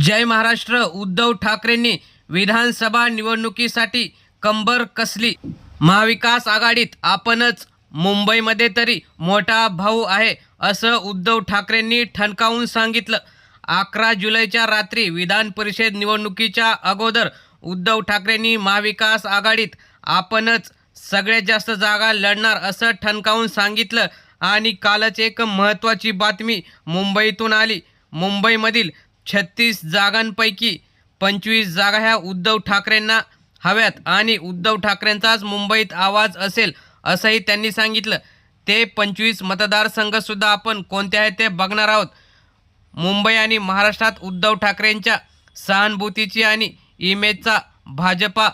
जय महाराष्ट्र. उद्धव ठाकरेंनी विधानसभा निवडणुकीसाठी कंबर कसली? महाविकास आघाडीत आपणच. मुंबईमध्ये तरी मोठा भाऊ आहे असं उद्धव ठाकरेंनी ठणकावून सांगितलं. अकरा जुलैच्या रात्री विधान परिषद निवडणुकीच्या अगोदर उद्धव ठाकरेंनी महाविकास आघाडीत आपणच सगळ्यात जास्त जागा लढणार असं ठणकावून सांगितलं. आणि कालच एक महत्त्वाची बातमी मुंबईतून आली. मुंबईमधील छत्तीस जागांपैकी पंचवीस जागा ह्या उद्धव ठाकरेंना हव्यात आणि उद्धव ठाकरेंचाच मुंबईत आवाज असेल असंही त्यांनी सांगितलं. ते पंचवीस मतदारसंघसुद्धा आपण कोणते आहेत ते बघणार आहोत. मुंबई आणि महाराष्ट्रात उद्धव ठाकरेंच्या सहानुभूतीची आणि इमेजचा भाजपा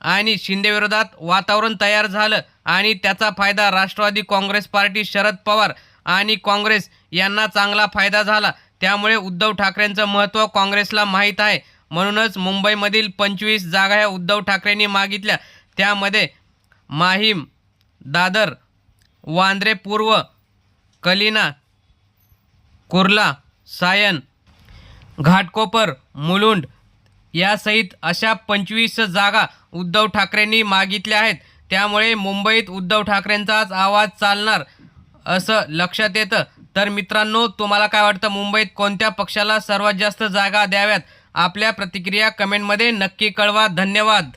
आणि शिंदेविरोधात वातावरण तयार झालं आणि त्याचा फायदा राष्ट्रवादी काँग्रेस पार्टी शरद पवार आणि काँग्रेस यांना चांगला फायदा झाला. त्यामुळे उद्धव ठाकरेंचं महत्त्व काँग्रेसला माहीत आहे. म्हणूनच मुंबईमधील पंचवीस जागा ह्या उद्धव ठाकरेंनी मागितल्या. त्यामध्ये माहीम दादर वांद्रे पूर्व कलिना कुर्ला सायन घाटकोपर मुलुंड यासहित अशा पंचवीस जागा उद्धव ठाकरेंनी मागितल्या आहेत. त्यामुळे मुंबईत उद्धव ठाकरेंचाच आवाज चालणार असं लक्षात येतं. तर मित्रांनो तुम्हाला काय वाटतं? मुंबईत कोणत्या पक्षाला सर्वात जास्त जागा द्याव्यात? आपल्या प्रतिक्रिया कमेंटमध्ये नक्की कळवा. धन्यवाद.